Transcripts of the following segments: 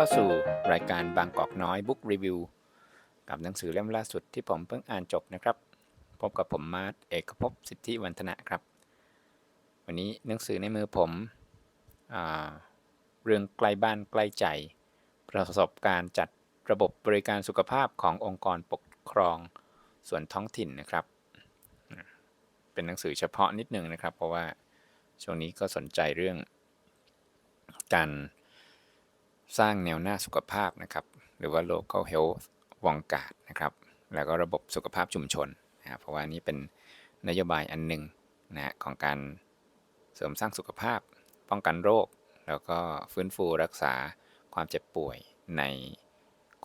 เข้าสู่รายการบางกอกน้อยบุ๊กรีวิวกับหนังสือเล่มล่าสุดที่ผมเพิ่งอ่านจบนะครับ พบกับผมมาร์ทเอกภพสิทธิวันฒนะครับ วันนี้หนังสือในมือผมอเรื่องใกล้บ้านใกล้ใจ ประสบการณ์จัดระบบบริการสุขภาพขององค์กรปกครองส่วนท้องถิ่นนะครับ เป็นหนังสือเฉพาะนิดนึงนะครับ เพราะว่าช่วงนี้ก็สนใจเรื่องการ สร้างแนวหน้าสุขภาพนะครับ หรือว่า local health วองการ์ดนะครับ แล้วก็ระบบสุขภาพชุมชนนะเพราะว่านี่เป็นนโยบายอันหนึ่งนะของการเสริมสร้างสุขภาพ ป้องกันโรค แล้วก็ฟื้นฟูรักษาความเจ็บป่วยใน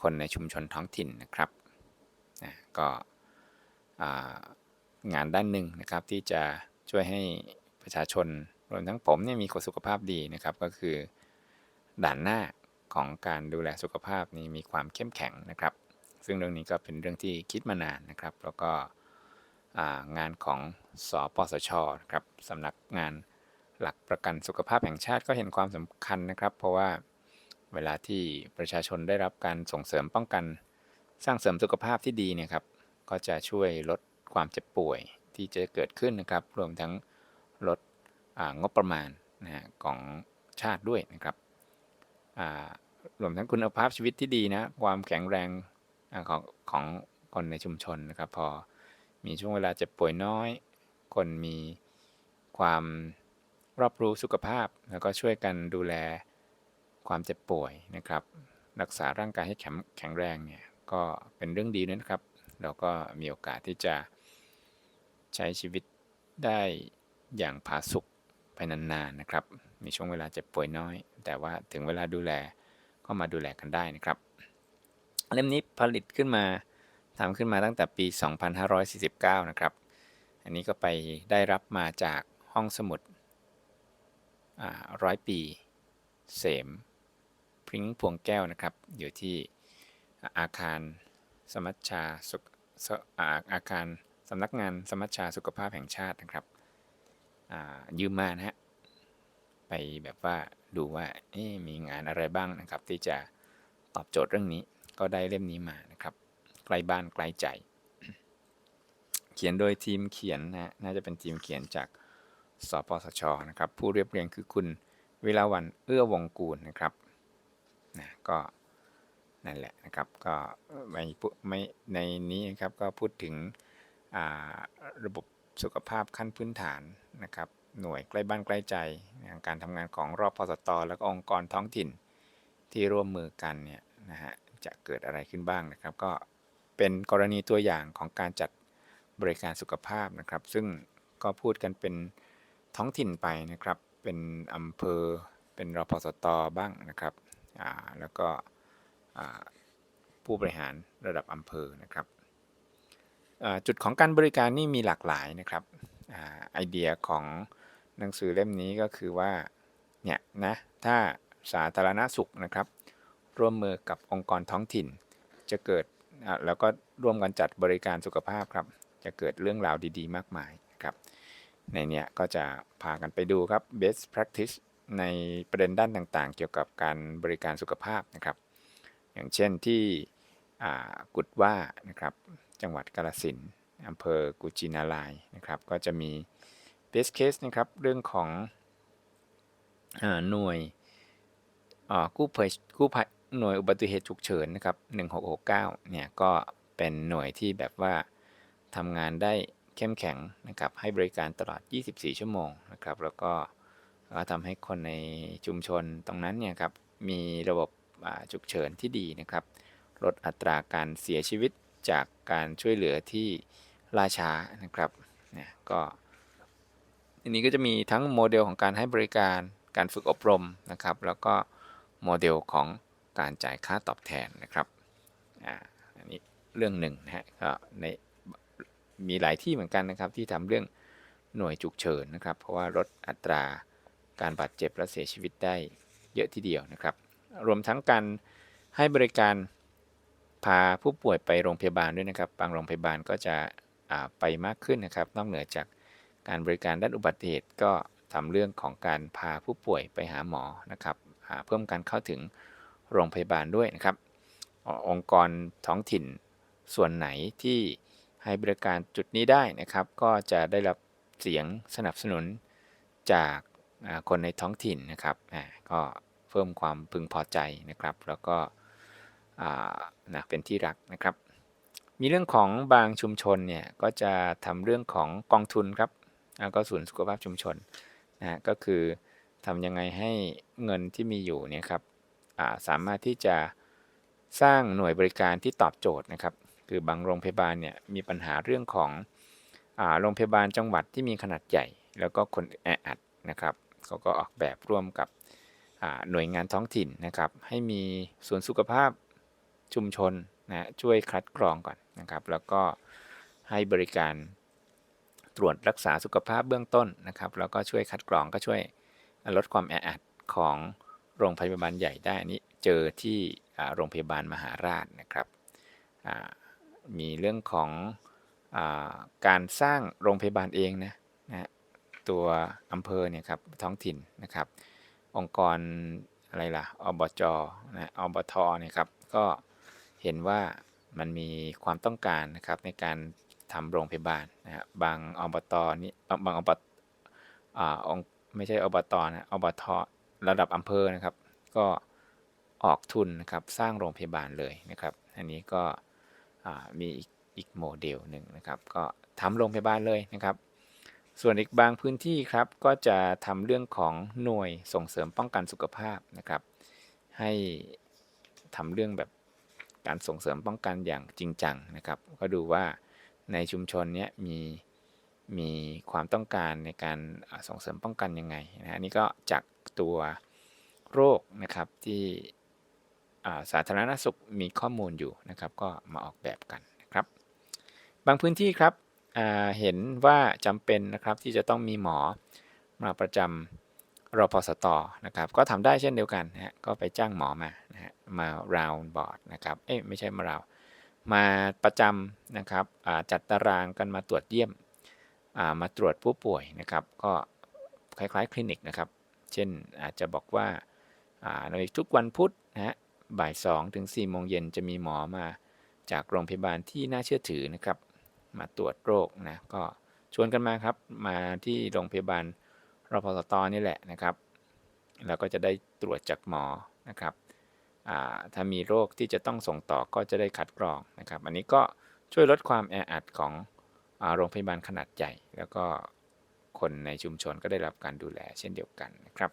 คนในชุมชนท้องถิ่นนะครับนะก็งานด้านหนึ่งนะครับที่จะช่วยให้ประชาชนรวมทั้งผมเนี่ยมีสุขภาพดีนะครับ ก็คือด่านหน้า ของการดูแลสุขภาพนี้มีความเข้มแข็งนะครับ ซึ่งเรื่องนี้ก็เป็นเรื่องที่คิดมานานนะครับ แล้วก็งานของสอปสชครับสำนักงานหลักประกันสุขภาพแห่งชาติก็เห็นความสำคัญนะครับ เพราะว่าเวลาที่ประชาชนได้รับการส่งเสริมป้องกัน สร้างเสริมสุขภาพที่ดีเนี่ยครับ ก็จะช่วยลดความเจ็บป่วยที่จะเกิดขึ้นนะครับ รวมทั้งลดงบประมาณนะของชาติด้วยนะครับ รวมทั้งคุณภาพชีวิตที่ดีนะ ความแข็งแรงอของของคนในชุมชนนะครับ พอมีช่วงเวลาเจ็บป่วยน้อย คนมีความรอบรู้สุขภาพ แล้วก็ช่วยกันดูแลความเจ็บป่วยนะครับ รักษาร่างกายให้แข็งแข็งแรงเนี่ยก็เป็นเรื่องดีนะครับ เราก็มีโอกาสที่จะใช้ชีวิตได้อย่างผาสุกไปนานๆนะครับ มีช่วงเวลาเจ็บป่วยน้อย แต่ว่าถึงเวลาดูแลก็มาดูแลกันได้นะครับเล่มนี้ผลิตขึ้นมาทำขึ้นมาตั้งแต่ปี 2549 นะครับ อันนี้ก็ไปได้รับมาจากห้องสมุดร้อยปี เสมพริ้งพวงแก้วนะครับ อยู่ที่อาคารสมัชชาสุขอาอาคารสำนักงานสมัชชาสุขภาพแห่งชาตินะครับยืมมานะฮะ ไปแบบว่าดูว่ามีงานอะไรบ้างนะครับ ที่จะตอบโจทย์เรื่องนี้ก็ได้เล่มนี้มานะครับใกล้บ้านใกล้ใจ เขียนโดยทีมเขียนนะน่าจะเป็นทีมเขียนจากสปสชนะครับ ผู้เรียบเรียงคือคุณวิลาวันเอื้อวงกูลนะครับนะก็นั่นแหละนะครับก็ไม่ไม่ในนี้นะครับก็พูดถึงระบบสุขภาพขั้นพื้นฐานนะครับ หน่วยใกล้บ้านใกล้ใจการทำงานของรอบพสตและองค์กรท้องถิ่นที่ร่วมมือกันเนี่ยนะฮะจะเกิดอะไรขึ้นบ้างนะครับ ก็เป็นกรณีตัวอย่างของการจัดบริการสุขภาพนะครับ ซึ่งก็พูดกันเป็นท้องถิ่นไปนะครับ เป็นอำเภอ เป็นรพสตบ้างนะครับแล้วก็ผู้บริหารระดับอำเภอนะครับจุดของการบริการนี่มีหลากหลายนะครับไอเดียของ หนังสือเล่มนี้ก็คือว่าเนี่ยนะถ้าสาธารณสุขนะครับ ร่วมมือกับองค์กรท้องถิ่น จะเกิดแล้วก็ร่วมกันจัดบริการสุขภาพครับ จะเกิดเรื่องราวดีๆ มากมายครับในเนี้ยก็จะพากันไปดูครับ best practice ในประเด็นด้านต่างๆ เกี่ยวกับการบริการสุขภาพนะครับ อย่างเช่นที่กุดว่านะครับจังหวัดกาลสินอำเภอกุจินาลายนะครับ ก็จะมี best case นะครับ เรื่องของหน่วยกู้ภัยกู้ภัยหน่วยอุบัติเหตุฉุกเฉินนะครับ 1669 เนี่ยก็เป็นหน่วยที่แบบว่าทำงานได้เข้มแข็งนะครับ ให้บริการตลอด 24 ชั่วโมงนะครับ แล้วก็ทำให้คนในชุมชนตรงนั้นเนี่ยครับ มีระบบฉุกเฉินที่ดีนะครับ ลดอัตราการเสียชีวิตจากการช่วยเหลือที่ล่าช้านะครับ เนี่ยก็ อันนี้ก็จะมีทั้งโมเดลของการให้บริการ การฝึกอบรมนะครับ แล้วก็โมเดลของการจ่ายค่าตอบแทนนะครับอ่าอันนี้เรื่องหนึ่งนะฮะก็ในมีหลายที่เหมือนกันนะครับ ที่ทำเรื่องหน่วยฉุกเฉินนะครับ เพราะว่าลดอัตราการบาดเจ็บและเสียชีวิตได้เยอะทีเดียวนะครับ รวมทั้งการให้บริการพาผู้ป่วยไปโรงพยาบาลด้วยนะครับ บางโรงพยาบาลก็จะไปมากขึ้นนะครับ นอกเหนือจาก การบริการด้านอุบัติเหตุก็ทำเรื่องของการพาผู้ป่วยไปหาหมอนะครับเพิ่มการเข้าถึงโรงพยาบาลด้วยนะครับอองค์กรท้องถิ่นส่วนไหนที่ให้บริการจุดนี้ได้นะครับ ก็จะได้รับเสียงสนับสนุนจากคนในท้องถิ่นนะครับก็เพิ่มความพึงพอใจนะครับ แล้วก็นะเป็นที่รักนะครับ มีเรื่องของบางชุมชนเนี่ยก็จะทำเรื่องของกองทุนครับ แล้วก็ศูนย์สุขภาพชุมชนนะฮะก็คือทำยังไงให้เงินที่มีอยู่เนี่ยครับาสามารถที่จะสร้างหน่วยบริการที่ตอบโจทย์นะครับ คือบางโรงพยาบาลเนี่ยมีปัญหาเรื่องของอโรงพยาบาลจังหวัดที่มีขนาดใหญ่ แล้วก็คนแออัดนะครับเขาก็ออกแบบร่วมกับหน่วยงานท้องถิ่นนะครับ ให้มีสวนสุขภาพชุมชนนะช่วยคัดกรองก่อนนะครับ แล้วก็ให้บริการ ตรวจรักษาสุขภาพเบื้องต้นนะครับ แล้วก็ช่วยคัดกรองก็ช่วยลดความแออัดของโรงพยาบาลใหญ่ได้นี้เจอที่โรงพยาบาลมหาราชนะครับมีเรื่องของอการสร้างโรงพยาบาลเองนะนะตัวอำเภอเนี่ยครับท้องถิ่นนะครับ องค์กรอะไรล่ะอบจนะอบทเนี่ยครับก็เห็นว่ามันมีความต้องการนะครับในการ ทำโรงพยาบาลนะฮะบางอบตนี่บางอบตอ่าองไม่ใช่อบตนะอบทระดับอำเภอนะครับ ก็ออกทุนนะครับสร้างโรงพยาบาลเลยนะครับ อันนี้ก็มีอีกอีกโมเดลหนึ่งนะครับ ก็ทำโรงพยาบาลเลยนะครับ ส่วนอีกบางพื้นที่ครับก็จะทำเรื่องของหน่วยส่งเสริมป้องกันสุขภาพนะครับ ให้ทำเรื่องแบบการส่งเสริมป้องกันอย่างจริงจังนะครับ ก็ดูว่า ในชุมชนเนี้ยมีมีความต้องการในการส่งเสริมป้องกันยังไงนะฮะนนี้ก็จากตัวโรคนะครับที่สาธารณสุขมีข้อมูลอยู่นะครับ ก็มาออกแบบกันนะครับ บางพื้นที่ครับเห็นว่าจำเป็นนะครับที่จะต้องมีหมอมาประจำรอพสตอนะครับ ก็ทำได้เช่นเดียวกันนะฮะก็ไปจ้างหมอมานะฮะมา round board นะครับเอ้ยไม่ใช่มา round มาประจำนะครับจัดตารางกันมาตรวจเยี่ยมมาตรวจผู้ป่วยนะครับ ก็คล้ายๆ คลินิกนะครับ เช่นอาจจะบอกว่าในทุกวันพุธนะฮะบ่าย2ถึง4โมงเย็นจะมีหมอมาจากโรงพยาบาลที่น่าเชื่อถือนะครับ มาตรวจโรคนะก็ชวนกันมาครับมาที่โรงพยาบาลรพสตนี่แหละนะครับแล้วก็จะได้ตรวจจากหมอนะครับ ถ้ามีโรคที่จะต้องส่งต่อก็จะได้คัดกรองนะครับ อันนี้ก็ช่วยลดความแออัดของอโรงพยาบาลขนาดใหญ่ แล้วก็คนในชุมชนก็ได้รับการดูแลเช่นเดียวกันนะครับ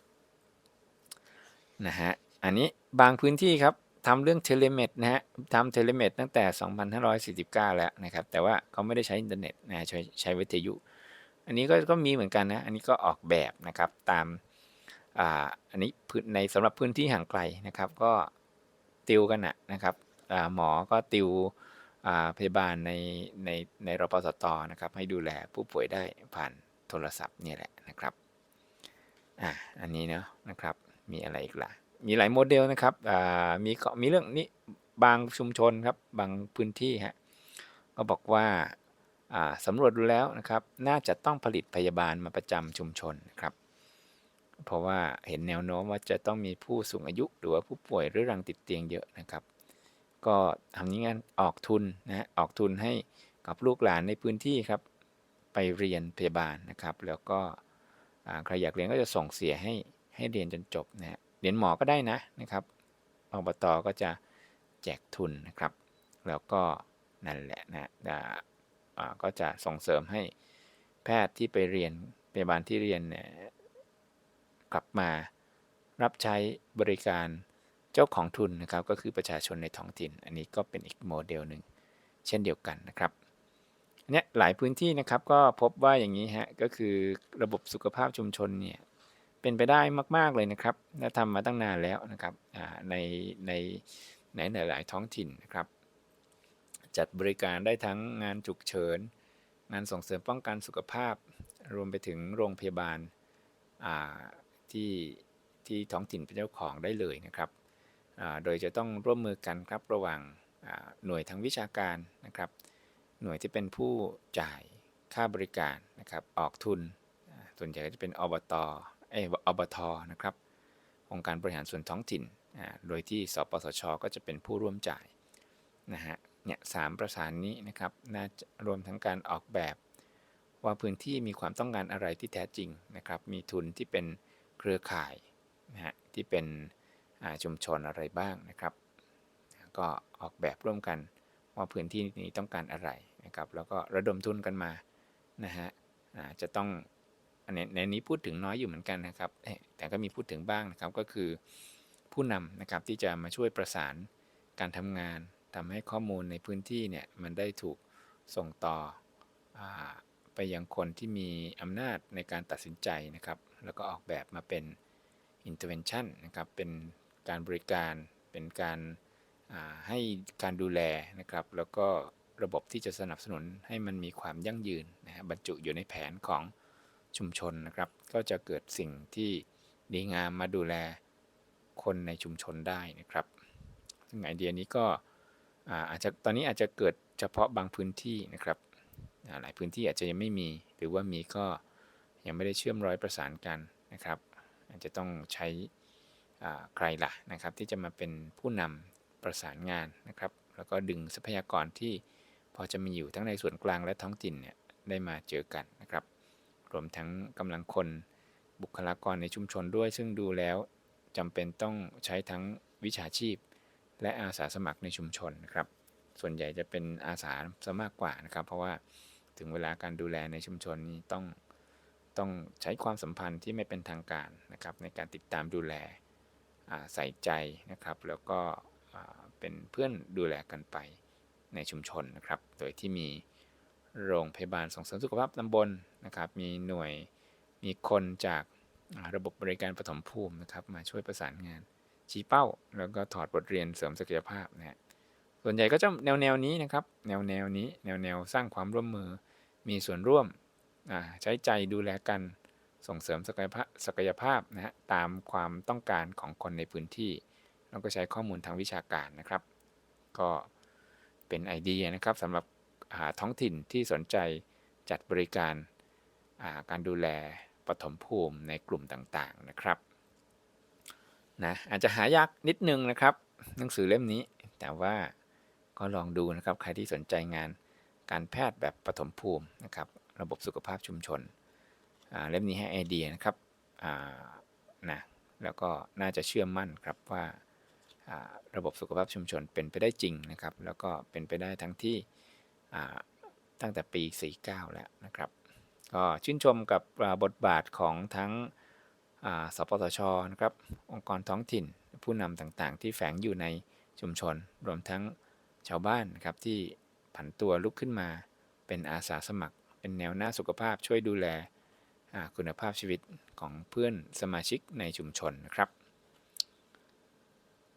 นะฮะอันนี้บางพื้นที่ครับทำเรื่องเทเลเมดนะฮะทำเทเลเมดตั้งแต่ 2549 แล้วนะครับ แต่ว่าเขาไม่ได้ใช้อินเทอร์เน็ตนะใช้ใช้วิทยุ อันนี้ก็ก็มีเหมือนกันนะ อันนี้ก็ออกแบบนะครับตามอ่าอันนี้ในสำหรับพื้นที่ห่างไกลนะครับ ก็ ติวกันนะนะครับหมอก็ติวพยาบาลในในในรปสตนะครับ ให้ดูแลผู้ป่วยได้ผ่านโทรศัพท์นี่แหละนะครับอ่าอันนี้เนาะนะครับมีอะไรอีกล่ะมีหลายโมเดลนะครับอ่ามีก็มีเรื่องนี้บางชุมชนครับบางพื้นที่ฮะก็บอกว่าอ่าสำรวจดูแล้วนะครับ น่าจะต้องผลิตพยาบาลมาประจำชุมชนครับ เพราะว่าเห็นแนวโน้มว่าจะต้องมีผู้สูงอายุ หรือว่าผู้ป่วยเรื้อรังติดเตียงเยอะนะครับ ก็ทำนี้งานออกทุนนะออกทุนให้กับลูกหลานในพื้นที่ครับ ไปเรียนพยาบาลนะครับ แล้วก็ใครอยากเรียนก็จะส่งเสียให้ให้เรียนจนจบนะเรียนหมอก็ได้นะนะครับอบตก็จะแจกทุนนะครับ แล้วก็นั่นแหละนะก็จะส่งเสริมให้แพทย์ที่ไปเรียนพยาบาลที่เรียนเนี่ย กลับมา รับใช้บริการเจ้าของทุนนะครับก็คือประชาชนในท้องถิ่น อันนี้ก็เป็นอีกโมเดลหนึ่งเช่นเดียวกันนะครับเนี่ยหลายพื้นที่นะครับก็พบว่าอย่างนี้ฮะก็คือระบบสุขภาพชุมชนเนี่ยเป็นไปได้มาก ๆ เลยนะครับ และทำมาตั้งนานแล้วนะครับในในในหลาย ๆ ท้องถิ่นนะครับ จัดบริการได้ทั้งงานฉุกเฉิน งานส่งเสริมป้องกันสุขภาพ รวมไปถึงโรงพยาบาล ที่ที่ท้องถิ่นเป็นเจ้าของได้เลยนะครับ โดยจะต้องร่วมมือกันครับระหว่างหน่วยทางวิชาการนะครับ หน่วยที่เป็นผู้จ่ายค่าบริการนะครับออกทุน ส่วนใหญ่ก็จะเป็นอบตเอออบทนะครับองค์การบริหารส่วนท้องถิ่น โดยที่สปสช ก็จะเป็นผู้ร่วมจ่ายนะฮะเนี่ยสามประสานนี้นะครับน่าจะรวมทั้งการออกแบบ ว่าพื้นที่มีความต้องการอะไรที่แท้จริงนะครับ มีทุนที่เป็น เครือข่ายนะฮะที่เป็นชุมชนอะไรบ้างนะครับ ก็ออกแบบร่วมกันว่าพื้นที่นี้ต้องการอะไรนะครับ แล้วก็ระดมทุนกันมานะฮะจะต้องอันในนี้พูดถึงน้อยอยู่เหมือนกันนะครับ แต่ก็มีพูดถึงบ้างนะครับก็คือผู้นำนะครับที่จะมาช่วยประสานการทำงานทำให้ข้อมูลในพื้นที่เนี่ยมันได้ถูกส่งต่ออไปยังคนที่มีอำนาจในการตัดสินใจนะครับ แล้วก็ออกแบบมาเป็น intervention นะครับ เป็นการบริการ เป็นการาให้การดูแลนะครับ แล้วก็ระบบที่จะสนับสนุนให้มันมีความยั่งยืนนะฮะบรรจุอยู่ในแผนของชุมชนนะครับ ก็จะเกิดสิ่งที่ดีงามมาดูแลคนในชุมชนได้นะครับ ซึ่งไอเดียนี้ก็อาจจะตอนนี้อาจจะเกิดเฉพาะบางพื้นที่นะครับ หลายพื้นที่อาจจะยังไม่มี หรือว่ามีก็ ยังไม่ได้เชื่อมร้อยประสานกันนะครับ อาจจะต้องใช้ใครล่ะนะครับ ที่จะมาเป็นผู้นำประสานงานนะครับ แล้วก็ดึงทรัพยากรที่พอจะมีอยู่ทั้งในส่วนกลางและท้องถิ่นเนี่ยได้มาเจอกันนะครับ รวมทั้งกำลังคนบุคลากรในชุมชนด้วย ซึ่งดูแล้วจำเป็นต้องใช้ทั้งวิชาชีพ และอาสาสมัครในชุมชนนะครับ ส่วนใหญ่จะเป็นอาสาซะมากกว่านะครับ เพราะว่าถึงเวลาการดูแลในชุมชนนี้ต้อง ต้องใช้ความสัมพันธ์ที่ไม่เป็นทางการนะครับในการติดตามดูแลใส่ใจนะครับ แล้วก็เป็นเพื่อนดูแลกันไปในชุมชนนะครับ โดยที่มีโรงพยาบาลส่งเสริมสุขภาพตำบลนะครับ มีหน่วยมีคนจากระบบบริการปฐมภูมินะครับ มาช่วยประสานงาน ชี้เป้า แล้วก็ถอดบทเรียนเสริมศักยภาพนะฮะส่วนใหญ่ก็จะแนวแนวนี้นะครับ แนวแนวนี้แนวแนวสร้างความร่วมมือมีส่วนร่วม ใช้ใจดูแลกันส่งเสริมศักยภาพศักยภาพนะฮะตามความต้องการของคนในพื้นที่ แล้วก็ใช้ข้อมูลทางวิชาการนะครับ ก็เป็นไอเดียนะครับสำหรับท้องถิ่นที่สนใจจัดบริการาการดูแลปฐมภูมิในกลุ่มต่างๆนะครับนะอาจจะหายากนิดนึงนะครับ หนังสือเล่มนี้ แต่ว่าก็ลองดูนะครับใครที่สนใจงานการแพทย์แบบปฐมภูมินะครับ ระบบสุขภาพชุมชนเล่มนี้ให้ไอเดียนะครับนะแล้วก็น่าจะเชื่อมั่นครับว่าระบบสุขภาพชุมชนเป็นไปได้จริงนะครับ แล้วก็เป็นไปได้ทั้งที่ตั้งแต่ปี 49 แล้วนะครับ ก็ชื่นชมกับบทบาทของทั้งสปสชนะครับ องค์กรท้องถิ่น ผู้นำต่างๆ ที่แฝงอยู่ในชุมชน รวมทั้งชาวบ้านนะครับที่ผันตัวลุกขึ้นมาเป็นอาสาสมัคร เป็นแนวหน้าสุขภาพช่วยดูแลคุณภาพชีวิตของเพื่อนสมาชิกในชุมชนนะครับ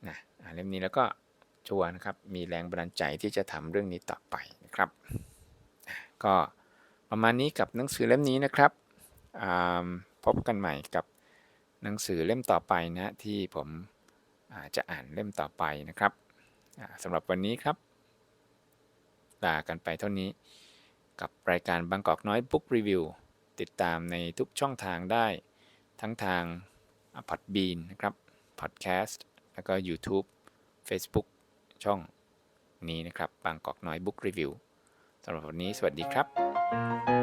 นะเล่มนี้แล้วก็ชัวนะครับ มีแรงบันดาลใจที่จะทำเรื่องนี้ต่อไปนะครับ ก็ประมาณนี้กับหนังสือเล่มนี้นะครับ พบกันใหม่กับหนังสือเล่มต่อไปนะที่ผมจะอ่านเล่มต่อไปนะครับสำหรับวันนี้ครับลากันไปเท่านี้ กับรายการบางกอกน้อยบุ๊กรีวิวติดตามในทุกช่องทางได้ ทั้งทางพอดบีนนะครับพอดแคสต์แล้วก็ YouTube Facebook ช่องนี้นะครับบางกอกน้อยบุ๊กรีวิวสำหรับวันนี้สวัสดีครับ